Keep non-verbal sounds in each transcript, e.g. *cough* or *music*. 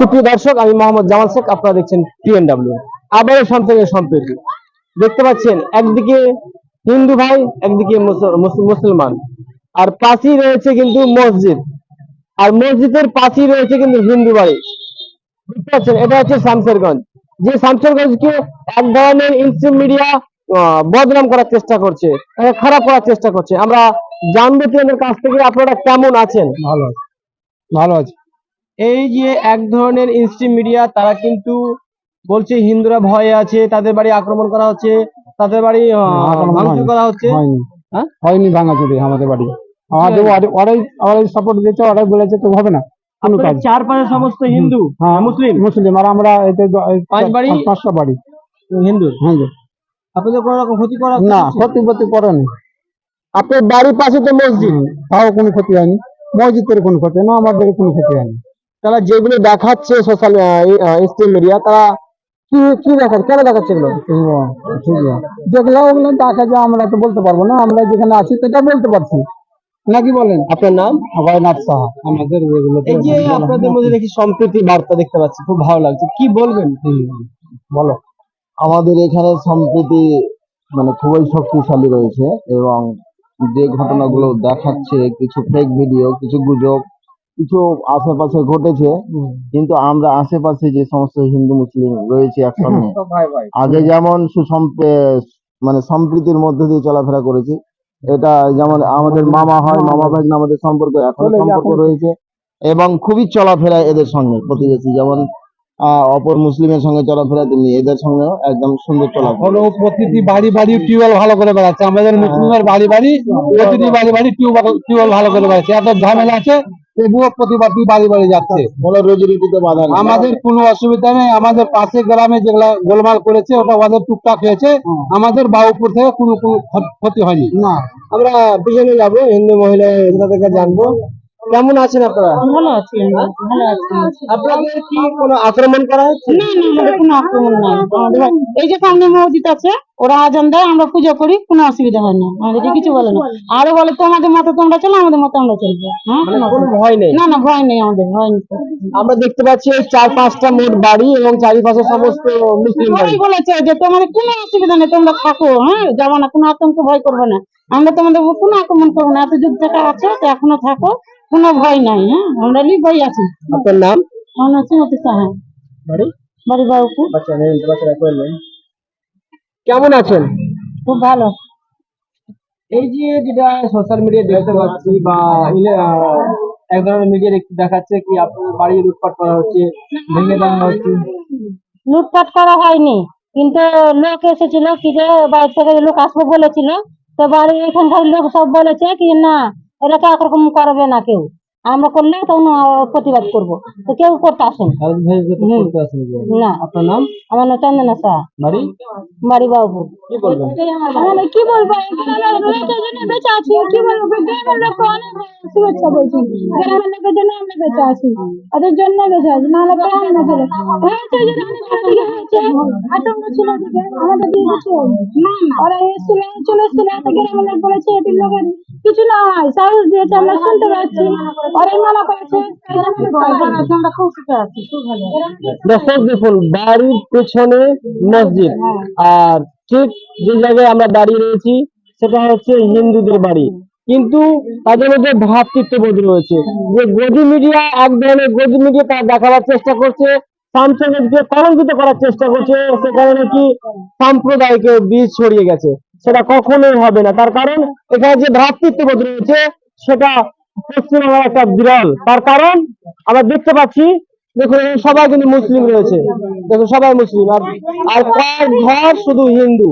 সুপ্রিয় দর্শক, আমি মোহাম্মদ জামাল শেখ, আপনারা দেখছেন টিএনডাব্লিউ আবারও সন্তানের সম্প্রীতি দেখতে পাচ্ছেন, একদিকে হিন্দু ভাই, একদিকে মুসল- মুসল- মুসলমান। আর পাশেই রয়েছে কিন্তু মসজিদ। আর মসজিদের পাশেই রয়েছে কিন্তু হিন্দু বাড়ি। বুঝতে পারছেন এটা হচ্ছে শামসেরগঞ্জ। যে শামসেরগঞ্জকে এক ধরনের ইনস্ট্রিম মিডিয়া বদনাম করার চেষ্টা করছে খারাপ করার চেষ্টা করছে। আমরা জানব ট্রেনের কাছ থেকে আপনারা কেমন আছেন? ভালো ভালো আছে। এই যে এক ধরনের ইনস্ট্রিম মিডিয়া তারা কিন্তু বলছে হিন্দুরা ভয়ে আছে তাদের বাড়ি আক্রমণ করা হচ্ছে তাদের বাড়ি ভাঙচুর করা হচ্ছে। হয়নি। হ্যাঁ? হয়নি ভাঙাচুরি আমাদের বাড়ি। আমাদের ওরাই ওরাই সাপোর্ট দিয়েছে ওরাই বলেছে তো হবে না। কোনো আপনাদের সমস্ত হিন্দু হ্যাঁ মুসলিম? মুসলিম আর আমরা এতে পাঁচ বাড়ি? পাঁচটা বাড়ি। হিন্দু? হ্যাঁ জি। আপনাদের কোনো রকম ক্ষতি করা না ক্ষতি ক্ষতি করেনি আপনার বাড়ির পাশে তো মসজিদ। তাও কোনো ক্ষতি হয়নি। মসজিদের কোনো ক্ষতি না আমাদের কোনো ক্ষতি হয়নি। তারা যেগুলো দেখাচ্ছে সোশ্যাল ইনস্ট্রিম মিডিয়া তারা কি কি দেখাচ্ছে? কেন দেখাচ্ছে এগুলো? যেগুলো ওগুলো দেখা যায় আমরা তো বলতে পারব না আমরা যেখানে আছি সেটা বলতে পারছি। নাকি বলেন? আপনার নাম? ভয়নাথ সাহা। আমাদের এই যে আপনাদের মধ্যে দেখি সম্প্রীতি বার্তা দেখতে পাচ্ছি খুব ভালো লাগছে। কি বলবেন? বলো। আমাদের এখানে সম্প্রীতি মানে খুবই শক্তিশালী রয়েছে এবং যে ঘটনাগুলো দেখাচ্ছে কিছু ফেক ভিডিও কিছু গুজব কিছু আশেপাশে ঘটেছে কিন্তু আমরা আশেপাশে যে সমস্ত হিন্দু মুসলিম রয়েছে একসঙ্গে *laughs* ভাই ভাই। আগে যেমন সুসম্পে- মানে সম্প্রীতির মধ্যে দিয়ে চলাফেরা করেছি এটা যেমন আমাদের মামা হয় মামা ভাগ্নে আমাদের সম্পর্ক এখনও সম্পর্ক রয়েছে এবং খুবই চলাফেরা এদের সঙ্গে প্রতিবেশী যেমন আহ, অপর মুসলিমের সঙ্গে চলাফেরা তেমনি এদের সঙ্গেও একদম সুন্দর চলাফেরা। প্রতিটি বাড়ি বাড়ি টিউবওয়েল ভালো করে বেড়াচ্ছে। আমাদের মুসলিমের বাড়ি বাড়ি প্রতিটি বাড়ি বাড়ি টিউবওয়েল ভালো করে বেড়াচ্ছে। এত ঝামেলা আছে তবুও প্রতিবারটি বাড়ি বাড়ি যাচ্ছে। কোনো রোজি রুটিতে বাধা আমাদের কোনো অসুবিধা নেই। আমাদের পাশে গ্রামে যেগুলা গোলমাল করেছে ওটা ওদের টুকটাক হয়েছে। আমাদের বাবুপুর থেকে কোনো ক্ষতি হয়নি। না। আমরা পিছনে যাব হিন্দু মহিলা থেকে জানব। কেমন আছেন আপনারা? ভালো আছি আমরা ভালো আছি। আপনাদের কি কোনো আক্রমণ করা হচ্ছে? না না কোনো আক্রমণ নাই। এই যে সামনে মসজিদ আছে ওরা আজান দেয় আমরা পুজো করি কোনো অসুবিধা হয় না। আমাদেরকে কিছু বলে না। আরও বলে তোমাদের মতো তোমরা চলো আমাদের মতো আমরা চলবো। হ্যাঁ? মানে ভয় নেই? না না ভয় নেই আমাদের ভয় নেই। আমরা দেখতে পাচ্ছি চার পাঁচটা মোট বাড়ি এবং চারিপাশে সমস্ত মুসলিম বাড়ি। বলেছে যে তোমাদের কোনো অসুবিধা নেই তোমরা থাকো হ্যাঁ? যাব না কোনো আতঙ্ক ভয় করবে না। আমরা তোমাদের কোনো আক্রমণ করব না। এত যুদ্ধটা আছে তো এখনও থাকো কোনো ভয় নাই হ্যাঁ? আমরা নির্ভয় আছি। আপনার নাম? আমার নাম শ্রীমতী সাহা। বাড়ি? বাড়ি বাবুপুর বাচ্চা নেই বাচ্চারা করলেন কেমন আছেন? খুব ভালো। এই যে যেটা সোশ্যাল মিডিয়া দেখতে পাচ্ছি বা এক ধরনের মিডিয়া দেখতে দেখাচ্ছে কি আপনাদের বাড়ি লুটপাট করা হচ্ছে ভেঙে দেওয়া হচ্ছে। লুটপাট করা হয়নি কিন্তু লোক এসেছিল কি যে বাইরে থেকে লোক আসবে বলেছিল তো বাড়ি এখানকার লোক সব বলেছে কি না এলাকা একরকম করবে না কেউ। আমরা করলে তখন প্রতিবাদ করব। তো কেউ করতে আসেন। না। আপনার নাম? আমার নাম চন্দনা শাহ বাড়ি? বাড়ি বাবু কি বলবেন? কি বলব? বেঁচে আছি। কি বলব? শুভেচ্ছা বলছি। গ্রামের লোকের জন্য আমরা বেঁচে আছি। ওদের জন্য বেঁচে আছি না ছিল দিকে হয়েছে আতঙ্ক ছিল আমাদের দিকে কিছু ওরা এসেছিল চলে এসেছিল গ্রামের লোক বলেছে এটির লোকের কিছু না হয় সাহস দিয়েছে আমরা শুনতে পাচ্ছি। ওরাই মানা করেছে আমরা খুব সুখে আছি খুব ভালো দর্শক দেখুন বাড়ির পেছনে মসজিদ। আর ঠিক যে জায়গায় আমরা দাঁড়িয়ে রয়েছি সেটা হচ্ছে হিন্দুদের বাড়ি। কিন্তু তাদের মধ্যে ভ্রাতৃত্ববোধ রয়েছে। যে গদি মিডিয়া এক ধরনের গদি মিডিয়া তারা দেখাবার চেষ্টা করছে সামসঙ্গকে কলঙ্কিত করার চেষ্টা করছে, সে কারণে কি সাম্প্রদায়িকের বীজ ছড়িয়ে গেছে। সেটা কখনোই হবে না। তার কারণ এখানে যে ভ্রাতৃত্ববোধ রয়েছে, সেটা পশ্চিমবাংলার একটা বিরল। তার কারণ আমরা দেখতে পাচ্ছি দেখুন সবাই কিন্তু মুসলিম রয়েছে। দেখুন, সবাই মুসলিম। আর আর কয়েক ঘর শুধু হিন্দু।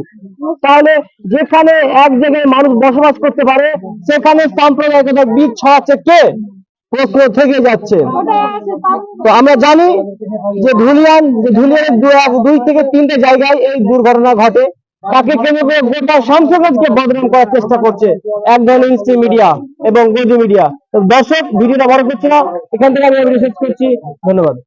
তাহলে যেখানে এক জায়গায় মানুষ বসবাস করতে পারে, সেখানে সাম্প্রদায়িকতার বীজ ছড়াচ্ছে কে? প্রশ্ন থেকে যাচ্ছে। তো আমরা জানি যে ধুলিয়ান ধুলিয়ানের দুই থেকে তিনটে জায়গায় এই দুর্ঘটনা ঘটে। তাকে কেন্দ্র গোটা সংসদকে বদনাম করার চেষ্টা করছে এক ধরনের মিডিয়া এবং গদি মিডিয়া। দর্শক, ভিডিওটা বড় করছে না, এখান থেকে আমি রিসার্চ করছি। ধন্যবাদ।